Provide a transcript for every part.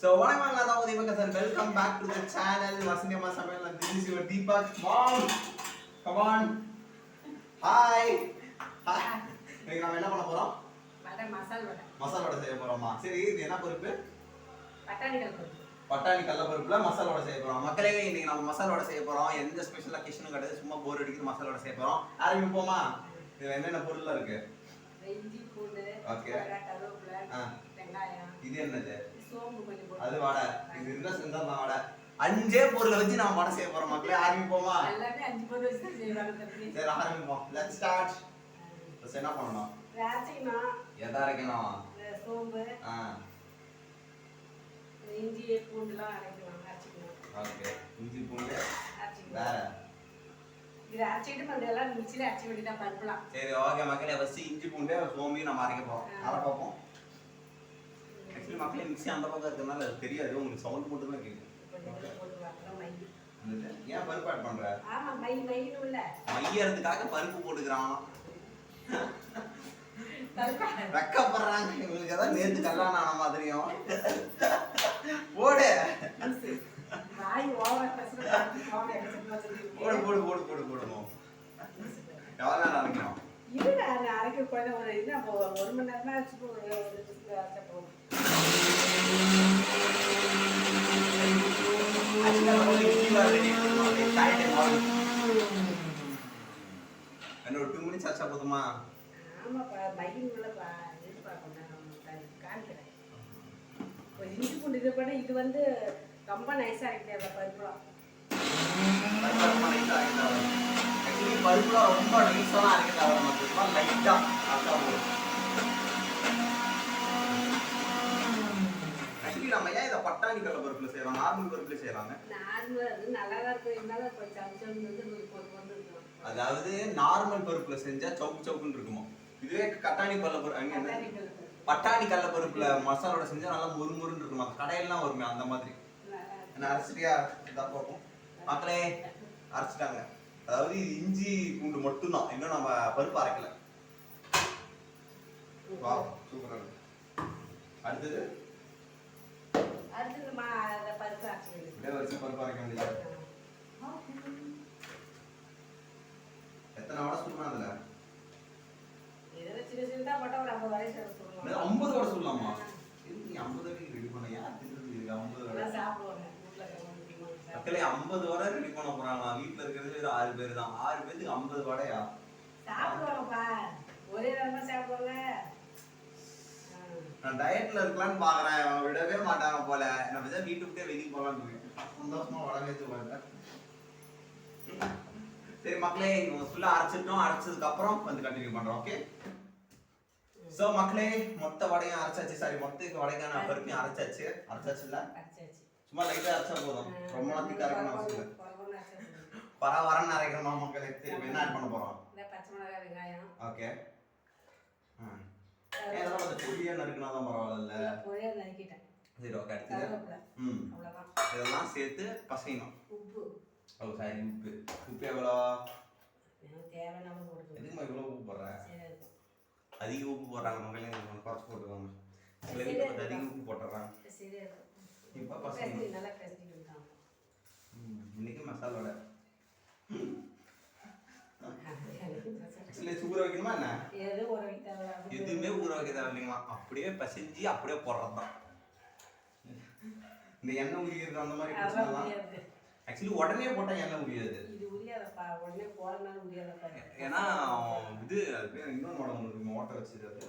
So வணக்கம் தான் உதவி sir. Welcome back to the channel Vasanthi அம்மா சமையல் this is your Deepak mom come on hi hi இன்னைக்கு நம்ம என்ன பண்ண போறோம்? மசால் வடை. செய்ய போறோமா சரி இது என்ன பருப்பு பொருள் பட்டாணி கடல பருப்புல மசாலா வடை செய்ய போறோம். மக்களே இன்னைக்கு நம்ம மசாலா வடை செய்ய போறோம். எந்த ஸ்பெஷல் அக்கேஷனும் கிடையாது சும்மா போர் அடிக்குது மசாலா வடை செய்ய போறோம். ஆரம்பிப்போமா? இதுல என்னென்ன பொருள்லாம் இருக்கு. வெங்காயம். இது என்னது? அது வடை இது இருந்தா செஞ்சா வடை. அஞ்சே பொருளை வச்சு நம்ம வடை செய்ய போறோம் மக்களே. ஆரம்பிப்போமா? எல்லாமே அஞ்சு பொருள் வச்சு தான் செய்வாங்க சரி ஆரம்பிப்போம். லெட்ஸ் ஸ்டார்ட் ஃபர்ஸ்ட் என்ன பண்ணணும்? திராட்சைனா எதா அரைக்கணும்? சோம்பு ஆ. இஞ்சி பூண்டுலாம் அரைக்கணும் அரைச்சிக்கணும். ஓகே. இஞ்சி பூண்டு அரைச்சிக்கணும். வேற? இது அரைச்சிட்டு மறுபடியும் எல்லாம் மிக்சியில் அரைச்சி வேண்டியதான் பருப்புலாம். சரி ஓகே மக்களே. ஃபர்ஸ்ட் இஞ்சி பூண்டு சோம்பையும் நம்ம அரைக்க போறோம். அரை பார்ப்போம் ஆக்சுவலி மக்களே மிக்ஸி அந்த பக்கம் இருக்கிறதுனால அது தெரியாது. உங்களுக்கு சவுண்ட் மட்டும் தான் கேட்கும்? ஏன் பருப்பு ஆட் பண்ற? மையறதுக்காக பருப்பு போட்டுக்கிறான். வெக்கப்படுறாங்க. இவங்களுக்கு ஏதாவது நேத்து கல்யாணம் ஆன மாதிரியும். போடு. போடு போடு போடு போடு போடுவோம் எவ்வளோ நேரம் அரைக்கணும்? நான் அரைக்க ஒரு அப்போ ஒரு மணி நேரமா என்ன ஒரு டூ மினிட்ஸ் ஆச்சா போதுமா? ஆமாப்பா இது பார்க்கணும் காமிக்கிறேன். ஒரு இஞ்சி பூண்டு இது பண்ண இது வந்து ரொம்ப நைஸாக அரைக்கிறேன் பருப்புலாம். பருப்புலாம் ரொம்ப நமக்கு லைட்டாக ஆக்சுவலி நம்ம ஏன் இதை பட்டாணி கடலை பருப்புல செய்யறோம்? நார்மல் பருப்புல செய்யறாங்க. அதாவது நார்மல் பருப்புல செஞ்சா சவுக்கு சவுக்குன்னு இருக்குமா? இதுவே கட்டாணி கடலை பருப்பு பட்டாணி கடலை பருப்புல மசாலோட செஞ்சா நல்லா மொறு மொறுன்னு இருக்குமா? கடையெல்லாம் வருமே அந்த மாதிரி. அரைச்சிட்டியா? இதான் பார்ப்போம். மக்களே அரைச்சிட்டாங்க. அதாவது இது இஞ்சி பூண்டு மட்டும்தான். இன்னும் நம்ம பருப்பு அரைக்கல. வா சூப்பரா இருக்கு. அடுத்தது அடுத்தது மா பருப்பு வேண்டியது இதே வச்சு பருப்பு அரைக்க வேண்டியதா? எத்தனை வடை சுடணும் அதுல இதில் சின்ன சின்னதாக போட்டால் ஒரு ஐம்பது வயசு சொல்லுவாங்க ஐம்பது வடை நீ ஐம்பது வரைக்கும் ரெடி பண்ண யார் தின்றது இருக்கு ஐம்பது வடை? சாப்பிடுவாங்க. மக்களே ஐம்பது வடை ரெடி பண்ண போறாங்களா வீட்டுல இருக்கிறது வெறும் ஆறு பேர் தான். ஆறு பேருக்கு ஐம்பது வடையா? சாப்பிடுவாங்கப்பா. ஒரே நேரமா சாப்பிடுவாங்க. நான் டயட்ல இருக்கலாம்னு பாக்குறேன். அவன் விடவே மாட்டாங்க போல. நான் பேச வீட்டு விட்டே வெளியே போகலான்னு சந்தோஷமா வச்சு பார்த்தேன் சரி மக்களே ஃபுல்லா அரைச்சிட்டோம். அரைச்சதுக்கு அப்புறம் வந்து கண்டினியூ பண்றோம் ஓகே சோ மக்களே மொத்த வடையும் அரைச்சாச்சு. சாரி மொத்த வடைக்கான பருப்பையும் அரைச்சாச்சு. அரைச்சாச்சு இல்ல. சும்மா லைட்டா அரைச்சா போதும். ரொம்ப நாள் திக்கா இருக்கணும் அவசியம் இல்லை. பர வரன்னு அரைக்கணுமா மக்களே? என்ன ஆட் பண்ண போறோம்? ஓகே ஏதாவது கொஞ்சம் பொடியா நறுக்கினா தான் பரவாயில்ல பொரியா நறுக்கிட்டேன். சரி ஓகே அடுத்தது. கருவேப்பிலை. ம். இதெல்லாம் சேர்த்து பசையணும். உப்பு. ஓ சாரி உப்பு. உப்பு எவ்வளோ. எதுக்குமா இவ்வளோ உப்பு போடுற? சரி இருக்கும். அதிக உப்பு போடுறாங்க மக்களே குறைச்சி போட்டுக்கோங்க. சில கொஞ்சம் அதிக உப்பு போட்டுறாங்க. இப்ப பசங்க. இன்னைக்கு மசாலோட ஆக்சுவலி ஊற வைக்கணுமா என்ன? எதுவுமே ஊற வைக்க தேவையில்லைங்களா அப்படியே பசைஞ்சு அப்படியே போடுறது தான் இந்த எண்ணெய் உரிக்கிறது அந்த மாதிரி பிரச்சனைலாம். ஆக்சுவலி உடனே போட்டால் எண்ணெய் உரியாது. ஏன்னா இது அது பேர் இன்னொன்று இருக்கும் ஓட்ட வச்சது அது.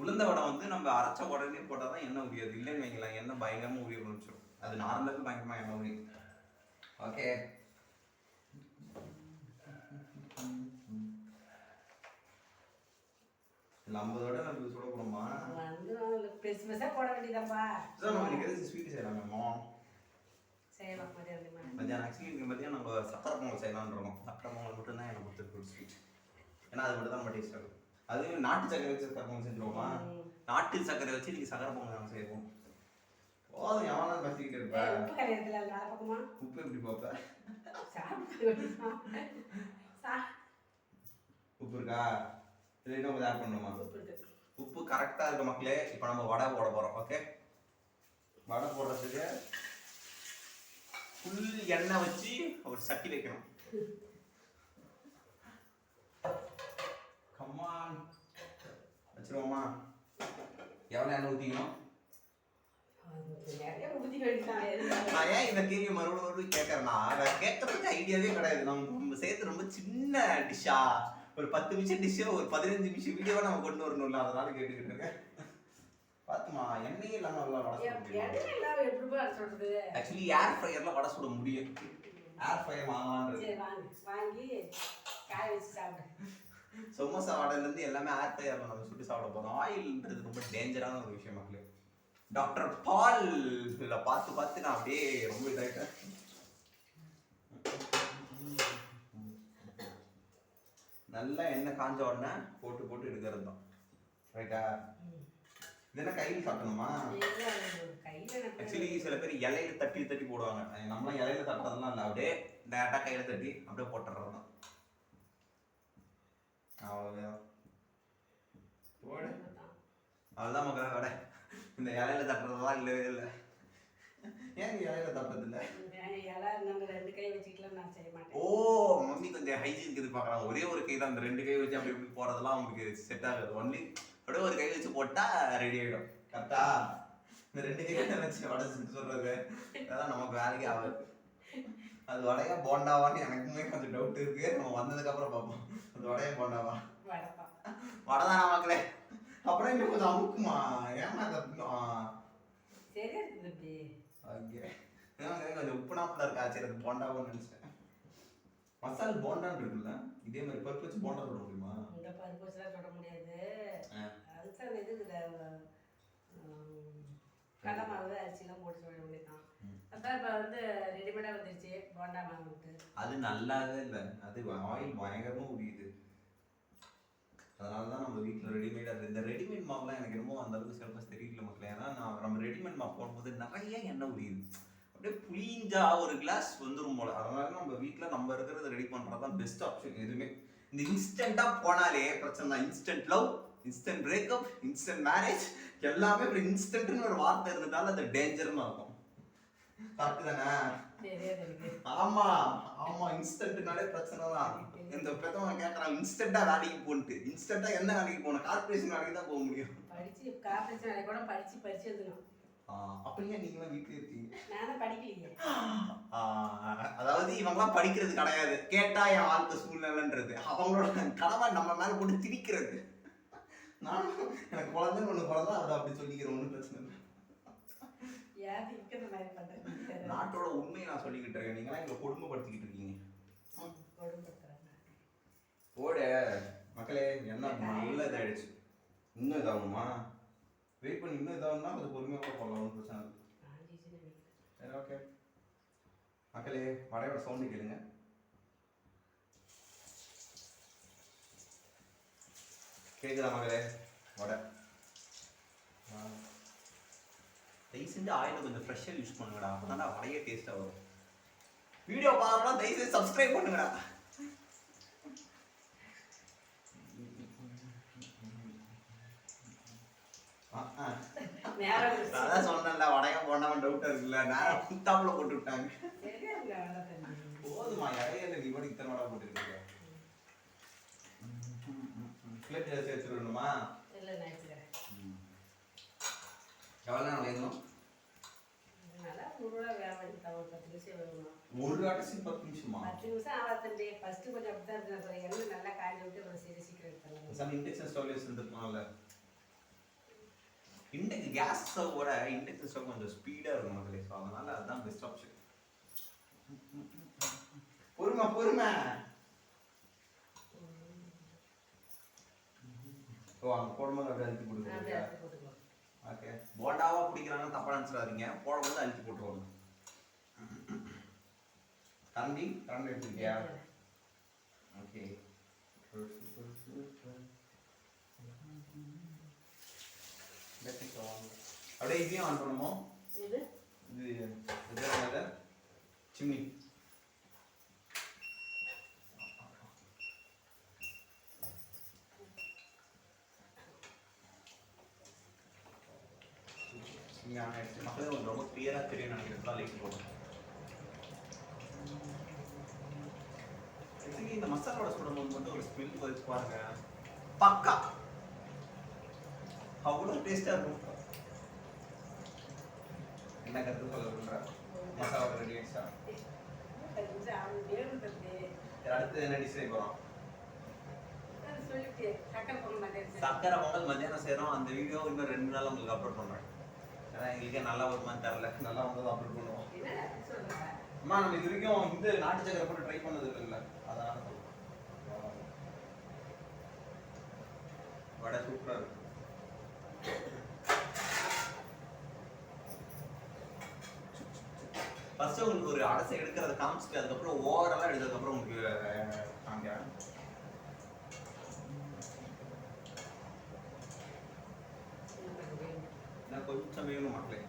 உளுந்து வடை. வந்து நம்ம அரைச்ச உடனே போட்டால் தான் எண்ணெய் உரியாது. இல்லைன்னு வைக்கலாம் எண்ணெய் பயங்கரமாக உரிய முடிச்சிடும் அது நார்மலாக பயங்கரமாக எண்ணெய் உரியும். ஓகே வடை நம்ம சுட போகிறோமா வந்து பெருசா போட வேண்டியதாப்பா சார் நம்ம இன்னைக்கு ஸ்வீட் செய்கிறாங்க செய்யலாம் மதியானமா மத்தியானம் ஆக்சுவலி இங்கே மத்தியானம் நம்ம சக்கரை பொங்கல் செய்யலாம்னு இருக்கோம். சக்கரை பொங்கல் மட்டும்தான் எனக்கு கொடுத்துருக்கு ஸ்வீட் ஏன்னா அது மட்டும் தான் நம்ம டேஸ்ட் ஆகும் அது நாட்டு சக்கரை வச்சு சக்கரை பொங்கல் செஞ்சுருவோமா. நாட்டு சக்கரை வச்சு இன்னைக்கு சக்கரை பொங்கல் நாங்கள் செய்வோம். போதும் எவனா பசிக்கிட்டு இருப்ப. ஏய், உப்பு கரையத்துல நாலு பக்கமா? உப்பு எப்படி பார்ப்ப? சாப்பிட வேண்டியதுதான். சா- உப்பு இருக்கா? இது இன்னும் கொஞ்சம் ஆட் உப்பு கரெக்டாக இருக்க மக்களே. இப்போ நம்ம வடை போட போகிறோம் ஓகே வடை போடுறதுக்கு ஃபுல் எண்ணெய் வச்சு ஒரு சட்டி வைக்கணும். கம்மான் வச்சிருவோமா? எவ்வளோ எண்ணெய் ஊற்றிக்கணும் நான் ஏன் இந்த கேள்வி மறுபடியும் மறுபடியும் கேட்கறேன்னா நான் கேட்கறதுக்கு ஐடியாவே கிடையாது. நம்ம சேர்த்து ரொம்ப சின்ன டிஷ்ஷா ஒரு பத்து நிமிஷம் டிஷ்ஷு ஒரு பதினஞ்சு நிமிஷம் வீடியோவை நம்ம கொண்டு வரணும்ல அதனால கேட்டுக்கிட்டு இருக்கேன். பாத்துமா எண்ணெயே இல்லாம நல்லா வடை சுட ஆக்சுவலி ஏர் ஃப்ரையர்ல வடை சுட முடியும். ஏர் ஃப்ரையர் வாங்கலான்றது வாங்கி. காய வச்சு சாப்பிடு. சமோசா வடையில இருந்து எல்லாமே ஏர் ஃப்ரையர்ல நம்ம சுட்டு சாப்பிட போறோம். ஆயில்ன்றது ரொம்ப டேஞ்சரான ஒரு விஷயம் மக்களே. டாக்டர் பால் பார்த்து பார்த்து நான் அப்படியே ரொம்ப இதாயிட்டேன். நல்லா எண்ணெய் காஞ்ச உடனே போட்டு போட்டு எடுக்கிறது தான் ரைட்டா இது என்ன கையில் கையில ஆக்சுவலி சில பேர் இலையில தட்டி தட்டி போடுவாங்க. நம்மளாம் இலையில தட்டுறதெல்லாம் இல்லை. அப்படியே டேரக்டாக கையில தட்டி அப்படியே போட்டுறது தான் அவ்வளோதான் போடு அவ்வளோதான் மக்களே வடை இந்த இலையில தட்டுறதெல்லாம் இல்லவே இல்லை. ஏன் இலையில நம்ம ரெண்டு கை வச்சுக்கலாம் நான் செய்ய மாட்டேன். ஓ மம்மி கொஞ்சம் ஹைஜீனுக்கு இது பார்க்கலாம். ஒரே ஒரு கை தான். அந்த ரெண்டு கை வச்சு அப்படி இப்படி போறதெல்லாம் அவங்களுக்கு செட் ஆகாது. ஒன்லி அப்படியே ஒரு கை வச்சு போட்டா ரெடி ஆயிடும். கரெக்டா இந்த ரெண்டு கை வச்சு வடை செஞ்சு சொல்றது? அதான் நமக்கு வேலைக்கு ஆகாது. அது வடையா போண்டாவான்னு எனக்குமே கொஞ்சம் டவுட் இருக்கு. நம்ம வந்ததுக்கு அப்புறம் பார்ப்போம். அது வடையா போண்டாவா? வடை தானா மக்களே? அப்புறம் இன்னும் கொஞ்சம் அமுக்குமா? ஏமா இருக்குது இப்படி ஓகே கொஞ்சம் உப்பு நாப்பில் இருக்கா? சரி அது போண்டாவும் நினைச்சேன். மசால் போண்டான்னு இருக்குல்ல? இதே மாதிரி பருப்பு வச்சு போண்டா சொல்ல முடியுமா? இந்த பருப்பு வச்சுலாம் சுட முடியாது. அதுக்கு அந்த இது கடலை மாவு அரிசிலாம் போட்டு சுட வேண்டியதான் அதான் இப்போ வந்து ரெடிமேடாக வந்துருச்சு போண்டா மாவுட்டு அது நல்லாவே இல்லை. அது ஆயில் பயங்கரமா உரியுது அதனால தான் நம்ம வீட்டில் ரெடிமேடாக இந்த ரெடிமேட் மாவுலாம் எனக்கு ரொம்ப அந்த அளவுக்கு சிறப்பாக தெரியல மக்கள். ஏன்னா நான் நம்ம ரெடிமேட் மாவு போடும்போது நிறைய எண்ணெய் உரியுது. அப்படியே புளிஞ்சா ஒரு கிளாஸ் வந்துடும் போல. அதனால நம்ம வீட்டில் நம்ம இருக்கிறத ரெடி பண்ணுறது தான் பெஸ்ட் ஆப்ஷன் எதுவுமே. இந்த இன்ஸ்டண்ட்டாக போனாலே பிரச்சனை தான். Instant love instant breakup instant marriage எல்லாமே இப்போ இன்ஸ்டன்ட்னு ஒரு வார்த்தை இருந்ததால அது டேஞ்சர்னு இருக்கும் கரெக்டு தானே? ஆமா ஆமா இன்ஸ்டன்ட்னாலே பிரச்சனை தான். இந்த பெத்தவங்க கேட்கறான் இன்ஸ்டன்டா வேலைக்கு போன்ட்டு. இன்ஸ்டன்டா என்ன வேலைக்கு போகணும்? கார்பரேஷன் வேலைக்கு தான் போக முடியும். படிச்சு காப்பரேஷன் வேலை கூட படிச்சு படிச்சு எழுதணும் அப்படியே நீங்களும் வீட்டுல இருக்கீங்க? நானும் படிக்கலையே. ஆஹ் அதாவது இவங்கெல்லாம் படிக்கிறது கிடையாது. கேட்டா என் வாழ்க்கை சூழ்நிலைன்றது. அவங்களோட கனவை நம்ம மேல போட்டு திணிக்கிறது. நானும் எனக்கு குழந்தைன்னு ஒண்ணு பிறந்தா அதை அப்படி சொல்லிக்கிறேன் ஒன்றும் பிரச்சனை இல்லை யாரு இருக்கிற மாதிரி பண்ணுறேன் நாட்டோட உண்மையை நான் சொல்லிக்கிட்டு இருக்கேன். நீங்களாம் எங்களை கொடுமைப்படுத்திக்கிட்டு இருக்கீங்க. போட. மக்களே என்ன நல்ல இதாயிடுச்சு இன்னும் இதாகுமா? வெயிட் பண்ணி இன்னும் இதாகும்னா அது பொறுமையாக கூட போடலாம் ஒன்றும் பிரச்சனை சரி ஓகே மக்களே வடையோட சவுண்டு கேளுங்க. கேக்குதா மகளே வடை. தயவு செஞ்சு ஆயில் கொஞ்சம் ஃப்ரெஷ்ஷாக யூஸ் பண்ணுங்கடா. அப்போ வடையே டேஸ்ட்டாக வரும். வீடியோ பார்க்கணும் தயவு செஞ்சு சப்ஸ்கிரைப் பண்ணுங்கடா நேரம் அதான் சொன்னேன்ல வடையா போண்டாம டவுட் இருக்குல்ல. நான் குத்தாப்புல போட்டு விட்டாங்க. போதுமா இடையில கூட இத்தனை வடை போட்டுருக்கீங்க நான் வச்சுக்கிறேன். எவ்வளோ நேரம் வேணும் வேலை பண்ணிட்டான் ஒரு பத்து நிமிஷம் ஒரு பத்து நிமிஷமா ஃபர்ஸ்ட் கொஞ்சம் அப்படிதான் இருக்கு எண்ணெய் நல்லா காய்ச்சி விட்டு அப்புறம் சீக்கிரம் சீக்கிரம் எடுத்துடலாம் சார் இண்டக்ஷன் ஸ்டவ்ல வச்சுருந்துருக்கலாம்ல இண்டக்ஷன் கேஸ் ஸ்டவோட இண்டக்ஷன் ஸ்டவ் கொஞ்சம் ஸ்பீடாக இருக்கும் மக்களே ஸோ அதனால அதுதான் பெஸ்ட் ஆப்ஷன் பொறுமை பொறுமை. ஓ அங்கே போடும்போது அப்படியே அழுத்தி அப்படியே கொடுக்குறீங்க எடுத்து போட்டுக்கலாம் ஓகே போண்டாவா பிடிக்கிறாங்கன்னு தப்பா நினச்சிடாதீங்க. போடும்போது அழுத்தி போட்டுருவாங்க. கரண்டி கரண்டி எடுத்துருக்கியா? ஓகே அப்படியே இதையும் ஆன் பண்ணுமோ இது இது சிம்னி ஆன் ஆயிடுச்சு மக்களே உங்களுக்கு ரொம்ப கிளியராக தெரியும் நினைக்கிறேன் லைட் போடும் Actually, இந்த மசாலோட சுடும்போது மட்டும் ஒரு ஸ்மெல் வச்சு பாருங்க பக்கா அவ்வளோ டேஸ்டா இருக்கும் என்ன கருத்து சொல்ல விடுற மசாலா ரெடி ஆயிடுச்சா அடுத்து என்ன டிஷ் செய்ய சொல்லிட்டு சக்கரை பொங்கல் மத்தியானம் செய்றோம் அந்த வீடியோ இன்னும் ரெண்டு நாள் உங்களுக்கு அப்லோட் பண்றேன் ஏன்னா எங்களுக்கே நல்லா வருமான்னு தெரியல நல்லா வந்தது அப்லோட் பண்ணுவோம்? அம்மா நம்ம இது வரைக்கும் இந்த நாட்டு சக்கரை போட்டு ட்ரை பண்ணது இல்லைல்ல. அதனால சொல்றேன். வடை சூப்பரா இருக்கு. ஃபர்ஸ்ட் உங்களுக்கு ஒரு அடசை எடுக்கிறத காமிச்சிட்டு அதுக்கப்புறம் ஓவராலாக எடுத்ததுக்கப்புறம் உங்களுக்கு காமிக்கிறேன் இன்னும் வேணும் மக்களே.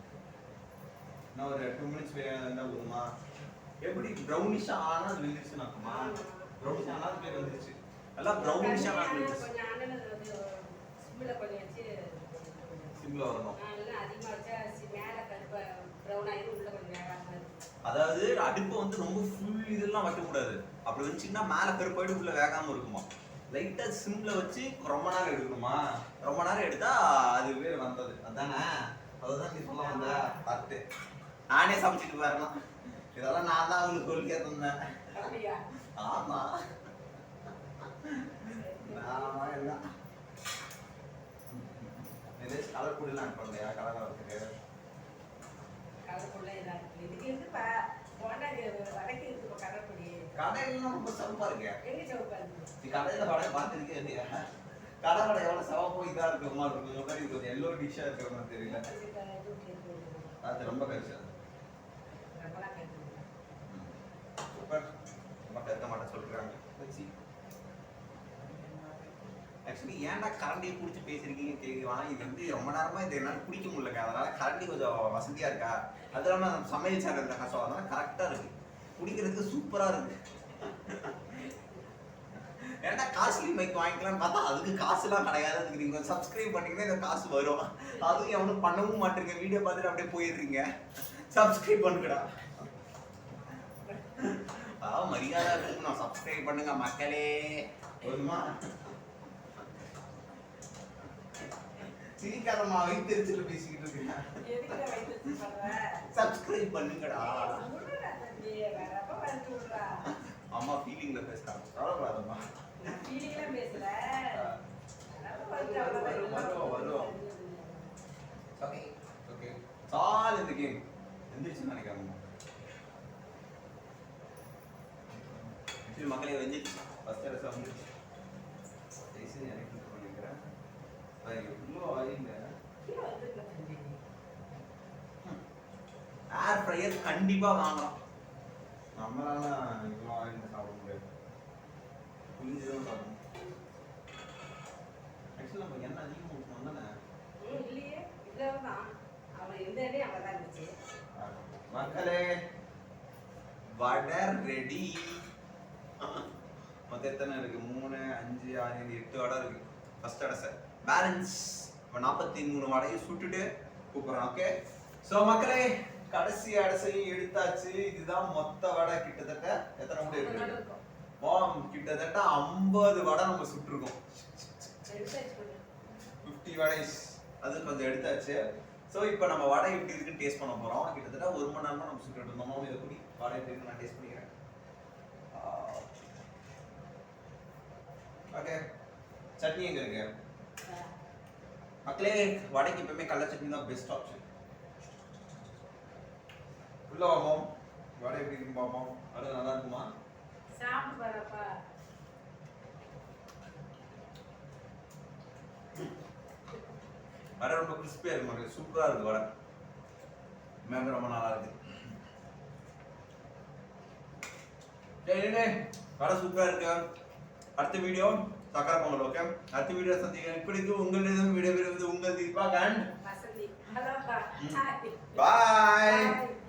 இன்னும் ஒரு டூ மினிட்ஸ் வேணா போதுமா? எப்படி ப்ரௌனிஷாக ஆனால் அது வெந்துருச்சுன்னு அர்த்தமா ப்ரௌனிஷ் ஆனால் அது பேர் வந்துருச்சு. நல்லா ப்ரௌனிஷாக தண்ணி வந்துருச்சு சிம்மில் வரணும். அதாவது அடுப்பை வந்து ரொம்ப ஃபுல் இதெல்லாம் வைக்கக்கூடாது அப்படி வச்சுன்னா மேலே கருப்பாயிடு உள்ள வேகாம இருக்குமா? லைட்டா சிம்ல வச்சு ரொம்ப நேரம் எடுக்கணுமா? ரொம்ப நேரம் எடுத்தா அது பேர் வந்தது. அதானே? அதுதான் நீ சொல்ல வந்த பார்த்து நானே சமைச்சிட்டு வரலாம் இதெல்லாம் நான் தான் அவங்களுக்கு சொல்லியே தந்தேன் ஆமா. ஆமா என்ன ஏதாச்சும் கலர் பொடிலாம் ஆட் பண்ணலையா கலர் இதாக இருக்குது இதுக்கு இருக்குப்பா போனா வடக்கு இருக்குப்பா கடற்பொடி கடையிலாம் ரொம்ப சவுப்பா இருக்கு. இருக்கு? கடையில வடை பார்த்துருக்கே இல்லையா? கடை வடை எவ்வளவு சிவப்போ இதா இருக்கிற மாதிரி இருக்கும். இந்த மாதிரி கொஞ்சம் எல்லோ டிஷ்ஷா இருக்கிற மாதிரி தெரியல. அது ரொம்ப கேட்குது சூப்பர் ரொம்ப கருக்க மாட்டேன் சொல்றாங்க. ஆக்சுவலி ஏன்டா கரண்டியை பிடிச்சி பேசிருக்கீங்க கேட்குவான் இது வந்து ரொம்ப நேரமா இது என்னால் பிடிக்க முடியலங்க. அதனால கரண்டி கொஞ்சம் வசதியா இருக்கா? அது இல்லாமல் சமையல் சேனல் தான் ஸோ அதனால கரெக்டா இருக்கு. குடிக்கிறதுக்கு சூப்பரா இருக்கு. ஏன்டா காஸ்ட்லி மைக் வாங்கிக்கலாம்னு பார்த்தா அதுக்கு காசுலாம் கிடையாது. அதுக்கு நீங்க சப்ஸ்கிரைப் பண்ணீங்கன்னா இந்த காசு வரும். அதுவும் எவனும் பண்ணவும் மாட்டீங்க. வீடியோ பார்த்துட்டு அப்படியே போயிடுறீங்க. சப்ஸ்கிரைப் பண்ணுங்கடா அதாவது மரியாதை இருக்கணும் சப்ஸ்கிரைப் பண்ணுங்க மக்களே. போதுமா? சிரிக்காதம்மா வைத்தறிச்சல பேசிக்கிட்டு பண்ற? சப்ஸ்கிரைப் பண்ணுங்கடா. அம்மா ஃபீலிங்ல பேசுறாங்க. கவலைப்படாதம்மா. சால் இந்த கேம் எந்திரிச்சு ஆக்சுவலி மக்களே வெந்துச்சு ஃபர்ஸ்ட் அரசு வந்துச்சு ஜெய்சன் எனக்கு பண்ணிக்கிறேன் ஏர் ஃப்ரையர் கண்டிப்பா வாங்கலாம். நம்மளால இவ்வளோ ஆயில் சாப்பிட முடியாது புரிஞ்சுதான் பார்க்கணும் ஆக்சுவலாக நம்ம எண்ணெய் அதிகமாக ஊற்றணும் தானே இல்லையே இதில் தான் அவன் எந்த இடையும் அங்கே தான் இருந்துச்சு மக்களே வடை ரெடி மொத்தம் எத்தனை இருக்கு? மூணு அஞ்சு ஆறு ஏழு எட்டு வடை இருக்கு. ஃபர்ஸ்ட் வடை சார் பேலன்ஸ் இப்போ நாற்பத்தி மூணு வடையும் சுட்டுட்டு கூப்பிட்றோம் ஓகே ஸோ மக்களே கடைசி அடைசையும் எடுத்தாச்சு. இதுதான் மொத்த வடை கிட்டத்தட்ட எத்தனை முடி இருக்கு? பாம் மாம் கிட்டத்தட்ட ஐம்பது வடை நம்ம சுட்டிருக்கோம். ஃபிஃப்டி வடைஸ். அது கொஞ்சம் எடுத்தாச்சு. ஸோ இப்போ நம்ம வடை எப்படி இருக்குன்னு டேஸ்ட் பண்ண போகிறோம் கிட்டத்தட்ட ஒரு மணி நேரமாக நம்ம சுட்டு இருந்தோம். இதை கூடி வடை எப்படி இருக்குன்னு நான் டேஸ்ட் பண்ணிக்கிறேன். ஓகே சட்னி எங்கே இருக்கு? மக்களே வடைக்கு எப்பவுமே கடல சட்னி தான் பெஸ்ட் ஆப்ஷன் உள்ள வாமோம் வடை எப்படி இருக்குன்னு பார்ப்போம் அது நல்லா பாருப்பா வடை ரொம்ப கிறிஸ்பியாக இருக்கு மக்களே சூப்பராக இருக்கு வடை. மேம் ரொம்ப நல்லா இருக்கு. டேய், வடை சூப்பராக இருக்கு. அடுத்த வீடியோ சக்கரை பொங்கல் ஓகே அடுத்த வீடியோ சந்திக்கிறேன். இப்படிக்கு உங்களிடம் விடைபெறுவது உங்கள் தீபா கண்ட் பாய்